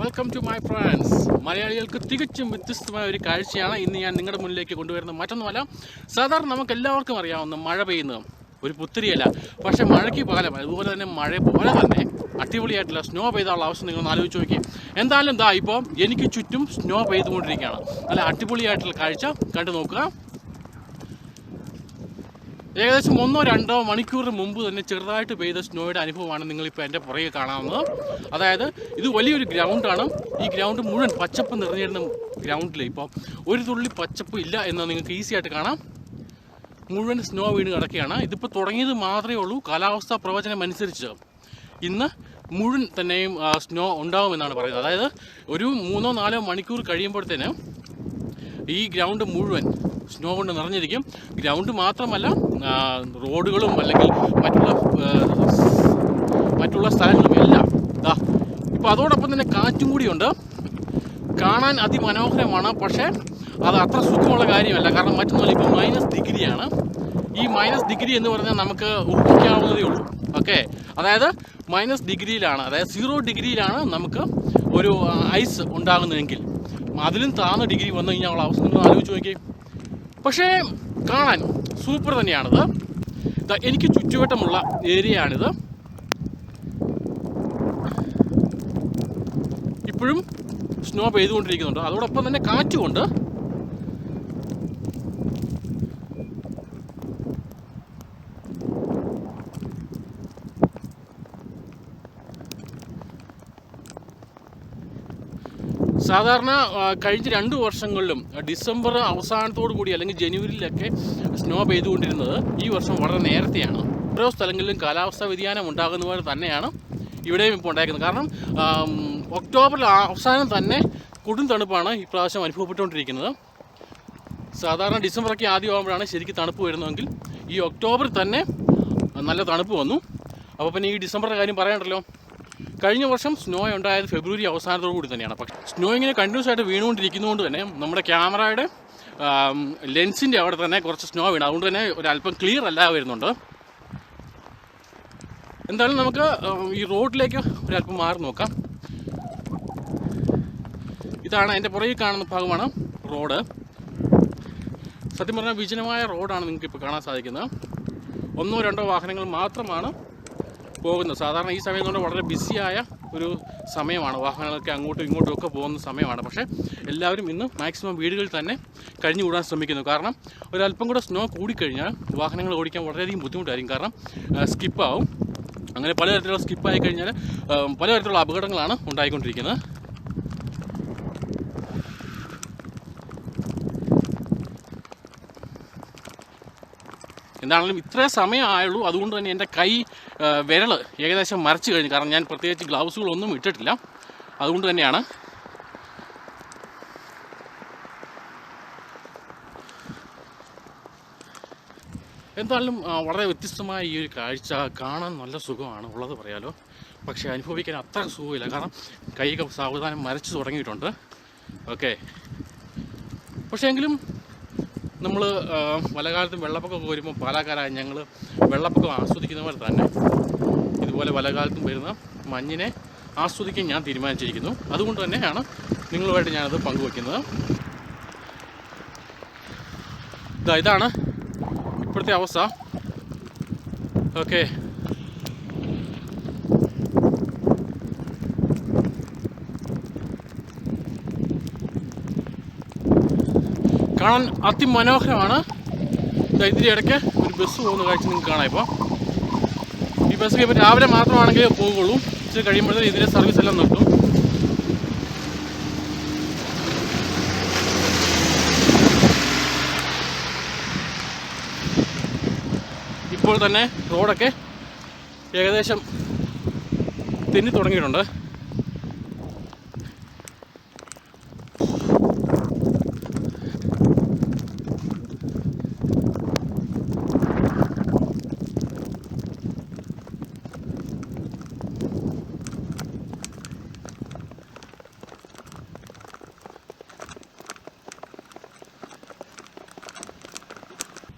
Welcome to my friends മലയാളികൾക്ക് തികച്ചും വ്യത്യസ്തമായ ഒരു കാഴ്ചയാണ് ഇന്ന് ഞാൻ നിങ്ങളുടെ മുന്നിലേക്ക് കൊണ്ടുവരുന്നത്. മറ്റൊന്നുമല്ല സാധാരണ നമുക്ക് എല്ലാവർക്കും അറിയാവുന്ന മഴ പെയ്യുന്നത് ഒരു പുത്തിരിയല്ല. പക്ഷെ മഴയ്ക്ക് പകരം അതുപോലെ തന്നെ മഴ പോലെ തന്നെ അടിപൊളിയായിട്ടുള്ള സ്നോ പെയ്താനുള്ള അവസ്ഥ നിങ്ങൾ ആലോചിച്ച് നോക്കി. എന്തായാലും ദാ ഇപ്പോൾ എനിക്ക് ചുറ്റും സ്നോ പെയ്തുകൊണ്ടിരിക്കുകയാണ്. നല്ല അടിപൊളിയായിട്ടുള്ള കാഴ്ച കണ്ടു നോക്കുക. ഏകദേശം ഒന്നോ രണ്ടോ മണിക്കൂറിന് മുമ്പ് തന്നെ ചെറുതായിട്ട് പെയ്ത സ്നോയുടെ അനുഭവമാണ് നിങ്ങളിപ്പോൾ എന്റെ പുറകെ കാണാവുന്നത്. അതായത് ഇത് വലിയൊരു ഗ്രൗണ്ടാണ് ഈ ഗ്രൗണ്ട് മുഴുവൻ പച്ചപ്പ് നിറഞ്ഞിരുന്ന ഗ്രൗണ്ടിൽ ഇപ്പോൾ ഒരു തുള്ളി പച്ചപ്പ് ഇല്ല എന്ന് നിങ്ങൾക്ക് ഈസി ആയിട്ട് കാണാം. മുഴുവൻ സ്നോ വീണ് കിടക്കുകയാണ്. ഇതിപ്പോൾ തുടങ്ങിയത് മാത്രമേ ഉള്ളൂ. കാലാവസ്ഥാ പ്രവചനം അനുസരിച്ച് ഇന്ന് മുഴുവൻ തന്നെയും സ്നോ ഉണ്ടാകുമെന്നാണ് പറയുന്നത്. അതായത് ഒരു മൂന്നോ നാലോ മണിക്കൂർ കഴിയുമ്പോഴത്തേന് ഈ ഗ്രൗണ്ട് മുഴുവൻ സ്നോ കൊണ്ട് നിറഞ്ഞിരിക്കും. ഗ്രൗണ്ട് മാത്രമല്ല റോഡുകളും അല്ലെങ്കിൽ മറ്റുള്ള മറ്റുള്ള സ്ഥലങ്ങളും എല്ലാം. ദാ ഇപ്പോൾ അതോടൊപ്പം തന്നെ കാറ്റും കൂടിയുണ്ട് കാണാൻ അതിമനോഹരമാണ് പക്ഷേ അത് അത്ര സുഖമുള്ള കാര്യമല്ല. കാരണം മറ്റൊന്നുമല്ല ഇപ്പോൾ മൈനസ് ഡിഗ്രിയാണ്. ഈ മൈനസ് ഡിഗ്രി എന്ന് പറഞ്ഞാൽ നമുക്ക് ഊഹിക്കാവുന്നതേ ഉള്ളൂ. ഓക്കെ? അതായത് മൈനസ് ഡിഗ്രിയിലാണ് അതായത് സീറോ ഡിഗ്രിയിലാണ് നമുക്ക് ഒരു ഐസ് ഉണ്ടാകുന്നതെങ്കിൽ. അതിലും താഴ്ന്ന ഡിഗ്രി വന്നു കഴിഞ്ഞാൽ ഉള്ള അവസ്ഥ ആലോചിച്ച് നോക്കി പക്ഷേ കാണാൻ സൂപ്പർ തന്നെയാണിത്. എനിക്ക് ചുറ്റുവട്ടമുള്ള ആണിത് ഇപ്പോഴും സ്നോ പെയ്തുകൊണ്ടിരിക്കുന്നുണ്ട്. അതോടൊപ്പം തന്നെ കാറ്റുമുണ്ട്. സാധാരണ കഴിഞ്ഞ രണ്ട് വർഷങ്ങളിലും ഡിസംബർ അവസാനത്തോടു കൂടി അല്ലെങ്കിൽ ജനുവരിയിലൊക്കെ സ്നോ പെയ്തുകൊണ്ടിരുന്നത് ഈ വർഷം വളരെ നേരത്തെയാണ്. ഓരോ സ്ഥലങ്ങളിലും കാലാവസ്ഥാ വ്യതിയാനം ഉണ്ടാകുന്ന പോലെ തന്നെയാണ് ഇവിടെയും ഇപ്പോൾ ഉണ്ടായിരിക്കുന്നത്. കാരണം ഒക്ടോബറിൽ അവസാനം തന്നെ കൊടും തണുപ്പാണ് ഈ പ്രാവശ്യം അനുഭവപ്പെട്ടുകൊണ്ടിരിക്കുന്നത്. സാധാരണ ഡിസംബറൊക്കെ ആദ്യം ആകുമ്പോഴാണ് ശരിക്കും തണുപ്പ് വരുന്നതെങ്കിൽ ഈ ഒക്ടോബറിൽ തന്നെ നല്ല തണുപ്പ് വന്നു. അപ്പോൾ പിന്നെ ഈ ഡിസംബറിന്റെ കാര്യം പറയണ്ടല്ലോ? കഴിഞ്ഞ വർഷം സ്നോ ഉണ്ടായത് ഫെബ്രുവരി അവസാനത്തോടു കൂടി തന്നെയാണ്. പക്ഷേ സ്നോ ഇങ്ങനെ കണ്ടിന്യൂസ് ആയിട്ട് വീണുകൊണ്ടിരിക്കുന്നതുകൊണ്ട് തന്നെ നമ്മുടെ ക്യാമറയുടെ ലെൻസിന്റെ അവിടെ തന്നെ കുറച്ച് സ്നോ വീണ്. അതുകൊണ്ട് തന്നെ ഒരല്പം ക്ലിയർ അല്ല വരുന്നുണ്ട്. എന്തായാലും നമുക്ക് ഈ റോഡിലേക്ക് ഒരല്പം മാറി നോക്കാം. ഇതാണ് എന്റെ പുറകിൽ കാണുന്ന ഭാഗമാണ് റോഡ്. സത്യം പറഞ്ഞാൽ വിജനമായ റോഡാണ് നിങ്ങൾക്ക് ഇപ്പോൾ കാണാൻ സാധിക്കുന്നത്. ഒന്നോ രണ്ടോ വാഹനങ്ങൾ മാത്രമാണ് പോകുന്നത് സാധാരണ ഈ സമയം കൊണ്ട് വളരെ ബിസിയായ ഒരു സമയമാണ്. വാഹനങ്ങളൊക്കെ അങ്ങോട്ടും ഇങ്ങോട്ടും ഒക്കെ പോകുന്ന സമയമാണ്. പക്ഷേ എല്ലാവരും ഇന്ന് മാക്സിമം വീടുകളിൽ തന്നെ കഴിഞ്ഞു കൂടാൻ ശ്രമിക്കുന്നു. കാരണം ഒരല്പം കൂടെ സ്നോ കൂടിക്കഴിഞ്ഞാൽ വാഹനങ്ങൾ ഓടിക്കാൻ വളരെയധികം ബുദ്ധിമുട്ടായിരിക്കും. കാരണം സ്കിപ്പാവും അങ്ങനെ പലതരത്തിലുള്ള സ്കിപ്പായി കഴിഞ്ഞാൽ പലതരത്തിലുള്ള അപകടങ്ങളാണ് ഉണ്ടായിക്കൊണ്ടിരിക്കുന്നത്. എന്താണെങ്കിലും ഇത്രയും സമയമായുള്ളൂ അതുകൊണ്ട് തന്നെ എന്റെ കൈ വിരൽ ഏകദേശം മരച്ചു കഴിഞ്ഞു. കാരണം ഞാൻ പ്രത്യേകിച്ച് ഗ്ലൗസുകളൊന്നും ഇട്ടിട്ടില്ല. അതുകൊണ്ട് തന്നെയാണ്. എന്തായാലും വളരെ വ്യത്യസ്തമായ ഈ ഒരു കാഴ്ച കാണാൻ നല്ല സുഖമാണ് ഉള്ളത് പറയാലോ. പക്ഷേ അനുഭവിക്കാൻ അത്ര സുഖമില്ല. കാരണം കൈയൊക്കെ സാവധാനം മരച്ചു തുടങ്ങിയിട്ടുണ്ട്. ഓക്കെ. പക്ഷേ എങ്കിലും നമ്മൾ വലകാലത്തും വെള്ളപ്പൊക്കമൊക്കെ വരുമ്പോൾ പാലക്കാരായ ഞങ്ങൾ വെള്ളപ്പൊക്കം ആസ്വദിക്കുന്നവർ തന്നെ ഇതുപോലെ വലകാലത്തും വരുന്ന മഞ്ഞിനെ ആസ്വദിക്കാൻ ഞാൻ തീരുമാനിച്ചിരിക്കുന്നു. അതുകൊണ്ട് തന്നെയാണ് നിങ്ങളുമായിട്ട് ഞാനത് പങ്കുവയ്ക്കുന്നത് ഇതാ ഇതാണ് ഇപ്പോഴത്തെ അവസ്ഥ. ഓക്കെ. കാണാൻ അതിമനോഹരമാണ്. ഇതിന്റെ ഇടയ്ക്ക് ഒരു ബസ് പോകുന്ന കാഴ്ച നിങ്ങൾക്ക് കാണാം ഇപ്പോൾ ഈ ബസ് ഇപ്പോൾ രാവിലെ മാത്രമാണെങ്കിൽ പോകുള്ളൂ ഇച്ചിരി കഴിയുമ്പോഴത്തേക്കും ഇതിന്റെ സർവീസ് എല്ലാം നിർത്തും. ഇപ്പോൾ തന്നെ റോഡൊക്കെ ഏകദേശം തെന്നി തുടങ്ങിയിട്ടുണ്ട്.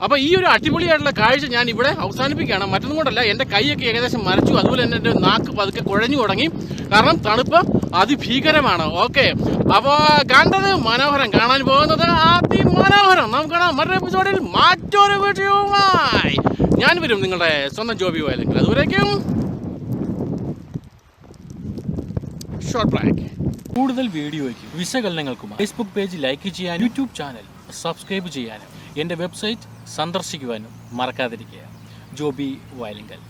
അപ്പൊ ഈ ഒരു അടിപൊളിയായിട്ടുള്ള കാഴ്ച ഞാൻ ഇവിടെ അവസാനിപ്പിക്കുകയാണ്. മറ്റൊന്നും കൊണ്ടല്ല എന്റെ കൈയൊക്കെ ഏകദേശം മരച്ചു അതുപോലെ തന്നെ എന്റെ നാക്ക് പതുക്കെ കുഴഞ്ഞു തുടങ്ങി. കാരണം തണുപ്പ് അതിഭീകരമാണ്. ഓക്കെ. അപ്പോൾ കണ്ടത് മനോഹരം കാണാൻ പോകുന്നത് അതിമനോഹരം. നമുക്ക് കാണാം മറ്റൊരു എപ്പിസോഡിൽ മറ്റൊരു വീഡിയോയുമായി. ഞാൻ വരും നിങ്ങളുടെ സ്വന്തം ജോബി അല്ലെങ്കിൽ അതുവരേക്കും ഷോർട്ട് കൂടുതൽ വീഡിയോയ്ക്കും വിശകലനങ്ങൾക്കും ഫേസ്ബുക്ക് പേജ് ലൈക്ക് ചെയ്യാനും യൂട്യൂബ് ചാനൽ സബ്സ്ക്രൈബ് ചെയ്യാനും എന്റെ വെബ്സൈറ്റ് സന്ദർശിക്കുവാനും മറക്കാതിരിക്കുക. ജോബി വയലിങ്കൽ.